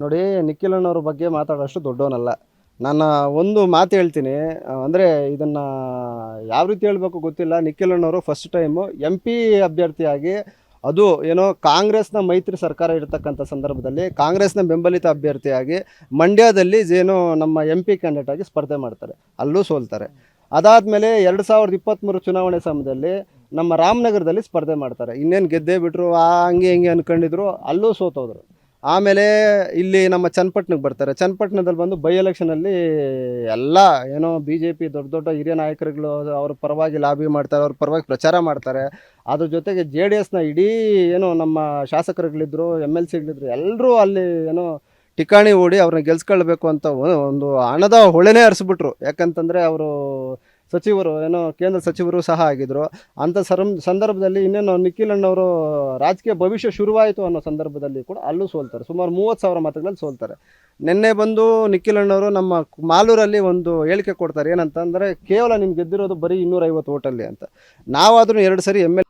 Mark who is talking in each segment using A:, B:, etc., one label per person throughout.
A: ನೋಡಿ ನಿಖಿಲ್ ಅಣ್ಣವ್ರ ಬಗ್ಗೆ ಮಾತಾಡೋಷ್ಟು ದೊಡ್ಡವನಲ್ಲ. ನಾನು ಒಂದು ಮಾತು ಹೇಳ್ತೀನಿ. ಅಂದರೆ ಇದನ್ನು ಯಾವ ರೀತಿ ಹೇಳಬೇಕು ಗೊತ್ತಿಲ್ಲ. ನಿಖಿಲ್ ಅಣ್ಣವರು ಫಸ್ಟ್ ಟೈಮು ಎಂ ಪಿ ಅಭ್ಯರ್ಥಿಯಾಗಿ ಅದು ಏನೋ ಕಾಂಗ್ರೆಸ್ನ ಮೈತ್ರಿ ಸರ್ಕಾರ ಇರತಕ್ಕಂಥ ಸಂದರ್ಭದಲ್ಲಿ ಕಾಂಗ್ರೆಸ್ನ ಬೆಂಬಲಿತ ಅಭ್ಯರ್ಥಿಯಾಗಿ ಮಂಡ್ಯದಲ್ಲಿ ಏನು ನಮ್ಮ ಎಂ ಪಿ ಕ್ಯಾಂಡಿಡೇಟ್ ಆಗಿ ಸ್ಪರ್ಧೆ ಮಾಡ್ತಾರೆ. ಅಲ್ಲೂ ಸೋಲ್ತಾರೆ. ಅದಾದಮೇಲೆ ಎರಡು ಸಾವಿರದ ಇಪ್ಪತ್ತ್ಮೂರು ಚುನಾವಣೆ ಸಮಯದಲ್ಲಿ ನಮ್ಮ ರಾಮನಗರದಲ್ಲಿ ಸ್ಪರ್ಧೆ ಮಾಡ್ತಾರೆ. ಇನ್ನೇನು ಗೆದ್ದೇ ಬಿಟ್ಟರು ಆ, ಹಂಗೆ ಹಿಂಗೆ ಅಂದ್ಕೊಂಡಿದ್ರು ಅಲ್ಲೂ ಸೋತೋದ್ರು. ಆಮೇಲೆ ಇಲ್ಲಿ ನಮ್ಮ ಚನ್ನಪಟ್ಟಣಕ್ಕೆ ಬರ್ತಾರೆ. ಚನ್ನಪಟ್ಟಣದಲ್ಲಿ ಬಂದು ಬೈ ಎಲೆಕ್ಷನಲ್ಲಿ ಎಲ್ಲ ಏನೋ ಬಿ ಜೆ ಪಿ ದೊಡ್ಡ ದೊಡ್ಡ ಹಿರಿಯ ನಾಯಕರುಗಳು ಅವ್ರ ಪರವಾಗಿ ಲಾಬಿ ಮಾಡ್ತಾರೆ, ಅವ್ರ ಪರವಾಗಿ ಪ್ರಚಾರ ಮಾಡ್ತಾರೆ. ಅದ್ರ ಜೊತೆಗೆ ಜೆ ಡಿ ಎಸ್ನ ಇಡೀ ಏನೋ ನಮ್ಮ ಶಾಸಕರುಗಳಿದ್ರು ಎಂ ಎಲ್ ಸಿಗಳಿದ್ರು ಎಲ್ಲರೂ ಅಲ್ಲಿ ಏನೋ ಠಿಕಾಣಿ ಓಡಿ ಅವ್ರನ್ನ ಗೆಲ್ಸ್ಕೊಳ್ಬೇಕು ಅಂತ ಒಂದು ಹಣದ ಹೊಳೆನೇ ಹರಿಸ್ಬಿಟ್ರು. ಯಾಕಂತಂದರೆ ಅವರು ಸಚಿವರು, ಏನೋ ಕೇಂದ್ರ ಸಚಿವರು ಸಹ ಆಗಿದ್ರು. ಅಂಥ ಸರಂ, ಸಂದರ್ಭದಲ್ಲಿ ಇನ್ನೇನು ನಿಖಿಲ್ ಅಣ್ಣವರು ರಾಜಕೀಯ ಭವಿಷ್ಯ ಶುರುವಾಯಿತು ಅನ್ನೋ ಸಂದರ್ಭದಲ್ಲಿ ಕೂಡ ಅಲ್ಲೂ ಸೋಲ್ತಾರೆ. ಸುಮಾರು ಮೂವತ್ತು ಸಾವಿರ ಮತಗಳಲ್ಲಿ ಸೋಲ್ತಾರೆ. ನಿನ್ನೆ ಬಂದು ನಿಖಿಲ್ ಅಣ್ಣವರು ನಮ್ಮ ಮಾಲೂರಲ್ಲಿ ಒಂದು ಹೇಳಿಕೆ ಕೊಡ್ತಾರೆ. ಏನಂತಂದರೆ, ಕೇವಲ ನಿಮ್ಗೆ ಗೆದ್ದಿರೋದು ಬರೀ ಇನ್ನೂರೈವತ್ತು ಓಟಲ್ಲಿ ಅಂತ. ನಾವಾದರೂ ಎರಡು ಸರಿ ಎಂ ಎಲ್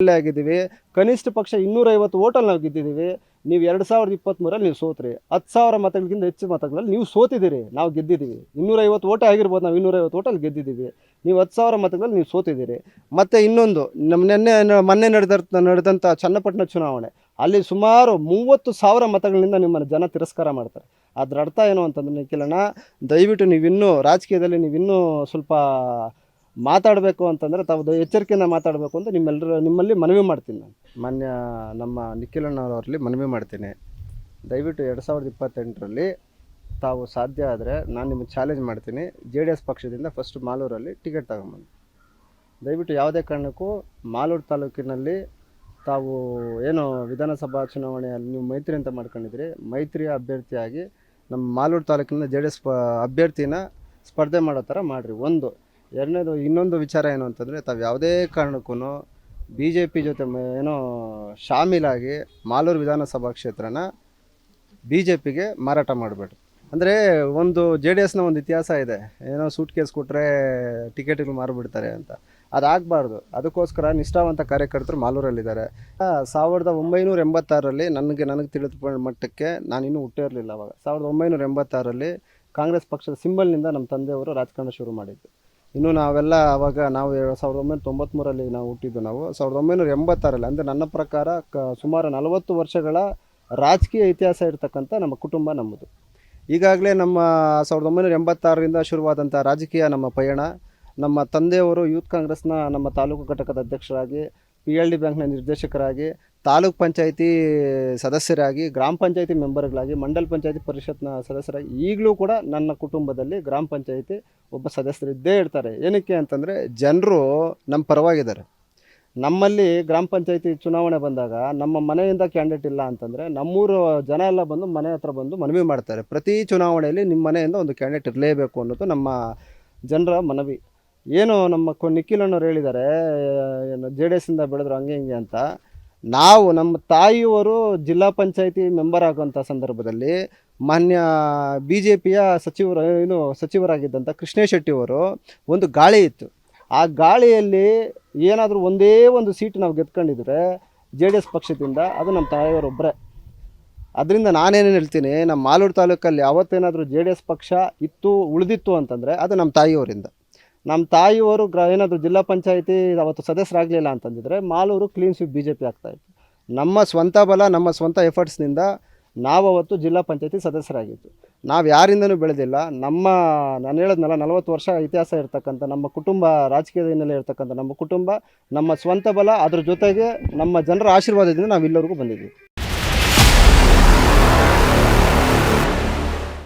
A: ಆಗಿದ್ದೀವಿ. ಕನಿಷ್ಠ ಪಕ್ಷ ಇನ್ನೂರೈವತ್ತು ಓಟಲ್ಲಿ ನಾವು ಗೆದ್ದಿದ್ದೀವಿ. ನೀವು ಎರಡು ಸಾವಿರದ ಇಪ್ಪತ್ತ್ಮೂರಲ್ಲಿ ನೀವು ಸೋತ್ರಿ. ಹತ್ತು ಸಾವಿರ ಮತಗಳಿಗಿಂತ ಹೆಚ್ಚು ಮತಗಳಲ್ಲಿ ನೀವು ಸೋತಿದ್ದೀರಿ. ನಾವು ಗೆದ್ದಿದ್ದೀವಿ. ಇನ್ನೂರೈವತ್ತು ಓಟ ಆಗಿರ್ಬೋದು, ನಾವು ಇನ್ನೂರೈವತ್ತು ಓಟಲ್ಲಿ ಗೆದ್ದಿದ್ದೀವಿ. ನೀವು ಹತ್ತು ಸಾವಿರ ಮತಗಳಲ್ಲಿ ನೀವು ಸೋತಿದ್ದೀರಿ. ಮತ್ತು ಇನ್ನೊಂದು ನಮ್ಮ ನಿನ್ನೆ ಮೊನ್ನೆ ನಡೆದ ನಡೆದಂಥ ಚನ್ನಪಟ್ಟಣ ಚುನಾವಣೆ. ಅಲ್ಲಿ ಸುಮಾರು ಮೂವತ್ತು ಸಾವಿರ ಮತಗಳಿಂದ ನಿಮ್ಮನ್ನು ಜನ ತಿರಸ್ಕಾರ ಮಾಡ್ತಾರೆ. ಅದರ ಅರ್ಥ ಏನು ಅಂತಂದ್ರೆ ನಿಖಿಲಣ್ಣ, ದಯವಿಟ್ಟು ನೀವಿನ್ನೂ ರಾಜಕೀಯದಲ್ಲಿ ನೀವಿನ್ನೂ ಸ್ವಲ್ಪ ಮಾತಾಡಬೇಕು ಅಂತಂದರೆ ತಾವು ಎಚ್ಚರಿಕೆಯಿಂದ ಮಾತಾಡಬೇಕು ಅಂತ ನಿಮ್ಮೆಲ್ಲರ ನಿಮ್ಮಲ್ಲಿ ಮನವಿ ಮಾಡ್ತೀನಿ ನಾನು. ಮಾನ್ಯ ನಮ್ಮ ನಿಖಿಲಣ್ಣವರಲ್ಲಿ ಮನವಿ ಮಾಡ್ತೀನಿ. ದಯವಿಟ್ಟು ಎರಡು ಸಾವಿರದ ಇಪ್ಪತ್ತೆಂಟರಲ್ಲಿ ತಾವು ಸಾಧ್ಯ ಆದರೆ ನಾನು ನಿಮಗೆ ಚಾಲೆಂಜ್ ಮಾಡ್ತೀನಿ. ಜೆ ಡಿ ಎಸ್ ಪಕ್ಷದಿಂದ ಫಸ್ಟ್ ಮಾಲೂರಲ್ಲಿ ಟಿಕೆಟ್ ತಗೊಂಬಂದು ದಯವಿಟ್ಟು ಯಾವುದೇ ಕಾರಣಕ್ಕೂ ಮಾಲೂರು ತಾಲೂಕಿನಲ್ಲಿ ತಾವು ಏನು ವಿಧಾನಸಭಾ ಚುನಾವಣೆಯಲ್ಲಿ ನೀವು ಮೈತ್ರಿ ಅಂತ ಮಾಡ್ಕೊಂಡಿದ್ರಿ ಮೈತ್ರಿಯ ಅಭ್ಯರ್ಥಿಯಾಗಿ ನಮ್ಮ ಮಾಲೂರು ತಾಲೂಕಿನ ಜೆ ಡಿ ಎಸ್ ಅಭ್ಯರ್ಥಿನ ಸ್ಪರ್ಧೆ ಮಾಡೋ ಥರ ಮಾಡಿರಿ. ಒಂದು ಎರಡನೇದು ಇನ್ನೊಂದು ವಿಚಾರ ಏನು ಅಂತಂದರೆ ತಾವು ಯಾವುದೇ ಕಾರಣಕ್ಕೂ ಬಿ ಜೆ ಪಿ ಜೊತೆ ಏನೋ ಶಾಮೀಲಾಗಿ ಮಾಲೂರು ವಿಧಾನಸಭಾ ಕ್ಷೇತ್ರನ ಬಿ ಜೆ ಪಿಗೆ ಮಾರಾಟ ಮಾಡಬೇಡ್ರಿ ಅಂದರೆ ಒಂದು ಜೆ ಡಿ ಎಸ್ನ ಒಂದು ಇತಿಹಾಸ ಇದೆ. ಏನೋ ಸೂಟ್ ಕೇಸ್ ಕೊಟ್ಟರೆ ಟಿಕೆಟ್ಗಳು ಮಾರಿಬಿಡ್ತಾರೆ ಅಂತ. ಅದಾಗಬಾರ್ದು. ಅದಕ್ಕೋಸ್ಕರ ನಿಷ್ಠಾವಂತ ಕಾರ್ಯಕರ್ತರು ಮಾಲೂರಲ್ಲಿದ್ದಾರೆ. ಸಾವಿರದ ಒಂಬೈನೂರ ಎಂಬತ್ತಾರರಲ್ಲಿ ನನಗೆ ನನಗೆ ತಿಳಿದ ಮಟ್ಟಕ್ಕೆ ನಾನು ಇನ್ನೂ ಹುಟ್ಟೇ ಇರಲಿಲ್ಲ ಅವಾಗ. ಸಾವಿರದ ಒಂಬೈನೂರ ಎಂಬತ್ತಾರರಲ್ಲಿ ಕಾಂಗ್ರೆಸ್ ಪಕ್ಷದ ಸಿಂಬಲ್ನಿಂದ ನಮ್ಮ ತಂದೆಯವರು ರಾಜಕಾರಣ ಶುರು ಮಾಡಿದ್ದು. ಇನ್ನು ನಾವೆಲ್ಲ ಅವಾಗ ನಾವು ಎರಡು ಸಾವಿರದ ಒಂಬೈನೂರ ತೊಂಬತ್ತ್ಮೂರಲ್ಲಿ ನಾವು ಹುಟ್ಟಿದ್ದು ನಾವು. ಸಾವಿರದ ಒಂಬೈನೂರ ಎಂಬತ್ತಾರಲ್ಲಿ ಅಂದರೆ ನನ್ನ ಪ್ರಕಾರ ಕ, ಸುಮಾರು ನಲವತ್ತು ವರ್ಷಗಳ ರಾಜಕೀಯ ಇತಿಹಾಸ ಇರತಕ್ಕಂಥ ನಮ್ಮ ಕುಟುಂಬ ನಮ್ಮದು. ಈಗಾಗಲೇ ನಮ್ಮ ಸಾವಿರದ ಒಂಬೈನೂರ ಎಂಬತ್ತಾರರಿಂದ ಶುರುವಾದಂಥ ರಾಜಕೀಯ ನಮ್ಮ ಪಯಣ, ನಮ್ಮ ತಂದೆಯವರು ಯೂತ್ ಕಾಂಗ್ರೆಸ್ನ ನಮ್ಮ ತಾಲೂಕು ಘಟಕದ ಅಧ್ಯಕ್ಷರಾಗಿ ಪಿ ಎಲ್ ಡಿ ಬ್ಯಾಂಕ್ನ ನಿರ್ದೇಶಕರಾಗಿ, ತಾಲೂಕ್ ಪಂಚಾಯಿತಿ ಸದಸ್ಯರಾಗಿ, ಗ್ರಾಮ ಪಂಚಾಯಿತಿ ಮೆಂಬರ್ಗಳಾಗಿ, ಮಂಡಲ ಪಂಚಾಯಿತಿ ಪರಿಷತ್ನ ಸದಸ್ಯರಾಗಿ ಈಗಲೂ ಕೂಡ ನನ್ನ ಕುಟುಂಬದಲ್ಲಿ ಗ್ರಾಮ ಪಂಚಾಯಿತಿ ಒಬ್ಬ ಸದಸ್ಯರು ಇದ್ದೇ ಇರ್ತಾರೆ. ಏನಕ್ಕೆ ಅಂತಂದರೆ ಜನರು ನಮ್ಮ ಪರವಾಗಿದ್ದಾರೆ. ನಮ್ಮಲ್ಲಿ ಗ್ರಾಮ ಪಂಚಾಯಿತಿ ಚುನಾವಣೆ ಬಂದಾಗ ನಮ್ಮ ಮನೆಯಿಂದ ಕ್ಯಾಂಡಿಡೇಟ್ ಇಲ್ಲ ಅಂತಂದರೆ ನಮ್ಮೂರು ಜನ ಎಲ್ಲ ಬಂದು ಮನೆ ಹತ್ರ ಬಂದು ಮನವಿ ಮಾಡ್ತಾರೆ. ಪ್ರತಿ ಚುನಾವಣೆಯಲ್ಲಿ ನಿಮ್ಮ ಮನೆಯಿಂದ ಒಂದು ಕ್ಯಾಂಡಿಡೇಟ್ ಇರಲೇಬೇಕು ಅನ್ನೋದು ನಮ್ಮ ಜನರ ಮನವಿ. ಏನು ನಮ್ಮ ಕೊ ನಿಖಿಲಣ್ಣವ್ರು ಹೇಳಿದ್ದಾರೆ, ಏನು ಜೆ ಡಿ ಎಸ್ಸಿಂದ ಬೆಳೆದ್ರು ಹಂಗೆ ಹಿಂಗೆ ಅಂತ. ನಾವು ನಮ್ಮ ತಾಯಿಯವರು ಜಿಲ್ಲಾ ಪಂಚಾಯಿತಿ ಮೆಂಬರ್ ಆಗುವಂಥ ಸಂದರ್ಭದಲ್ಲಿ ಮಾನ್ಯ ಬಿ ಜೆ ಪಿಯ ಸಚಿವರು, ಏನು ಸಚಿವರಾಗಿದ್ದಂಥ ಕೃಷ್ಣೇಶ್ ಶೆಟ್ಟಿಯವರು ಒಂದು ಗಾಳಿ ಇತ್ತು. ಆ ಗಾಳಿಯಲ್ಲಿ ಏನಾದರೂ ಒಂದೇ ಒಂದು ಸೀಟ್ ನಾವು ಗೆದ್ಕೊಂಡಿದ್ರೆ ಜೆ ಡಿ ಎಸ್ ಪಕ್ಷದಿಂದ ಅದು ನಮ್ಮ ತಾಯಿಯವರೊಬ್ಬರೇ ಅದರಿಂದ ನಾನೇನೇನು ಹೇಳ್ತೀನಿ, ನಮ್ಮ ಮಾಲೂರು ತಾಲೂಕಲ್ಲಿ ಯಾವತ್ತೇನಾದರೂ ಜೆ ಡಿ ಎಸ್ ಪಕ್ಷ ಇತ್ತು, ಉಳಿದಿತ್ತು ಅಂತಂದರೆ ಅದು ನಮ್ಮ ತಾಯಿಯವರಿಂದ. ನಮ್ಮ ತಾಯಿಯವರು ಗ್ರ ಏನಾದರೂ ಜಿಲ್ಲಾ ಪಂಚಾಯಿತಿ ಅವತ್ತು ಸದಸ್ಯರಾಗಲಿಲ್ಲ ಅಂತಂದಿದ್ರೆ Malur clean sweep B J P ಆಗ್ತಾಯಿತ್ತು ನಮ್ಮ ಸ್ವಂತ ಬಲ, ನಮ್ಮ ಸ್ವಂತ ಎಫರ್ಟ್ಸ್ನಿಂದ ನಾವು ಅವತ್ತು ಜಿಲ್ಲಾ ಪಂಚಾಯಿತಿ ಸದಸ್ಯರಾಗಿತ್ತು ನಾವು ಯಾರಿಂದನೂ ಬೆಳೆದಿಲ್ಲ. ನಮ್ಮ, ನಾನು ಹೇಳಿದ್ನಲ್ಲ ನಲವತ್ತು ವರ್ಷ ಇತಿಹಾಸ ಇರ್ತಕ್ಕಂಥ ನಮ್ಮ ಕುಟುಂಬ, ರಾಜಕೀಯದ ಹಿನ್ನೆಲೆ ಇರ್ತಕ್ಕಂಥ ನಮ್ಮ ಕುಟುಂಬ, ನಮ್ಮ ಸ್ವಂತ ಬಲ, ಅದ್ರ ಜೊತೆಗೆ ನಮ್ಮ ಜನರ ಆಶೀರ್ವಾದದಿಂದ ನಾವು ಇಲ್ಲಿವರೆಗೂ ಬಂದಿದ್ದೀವಿ.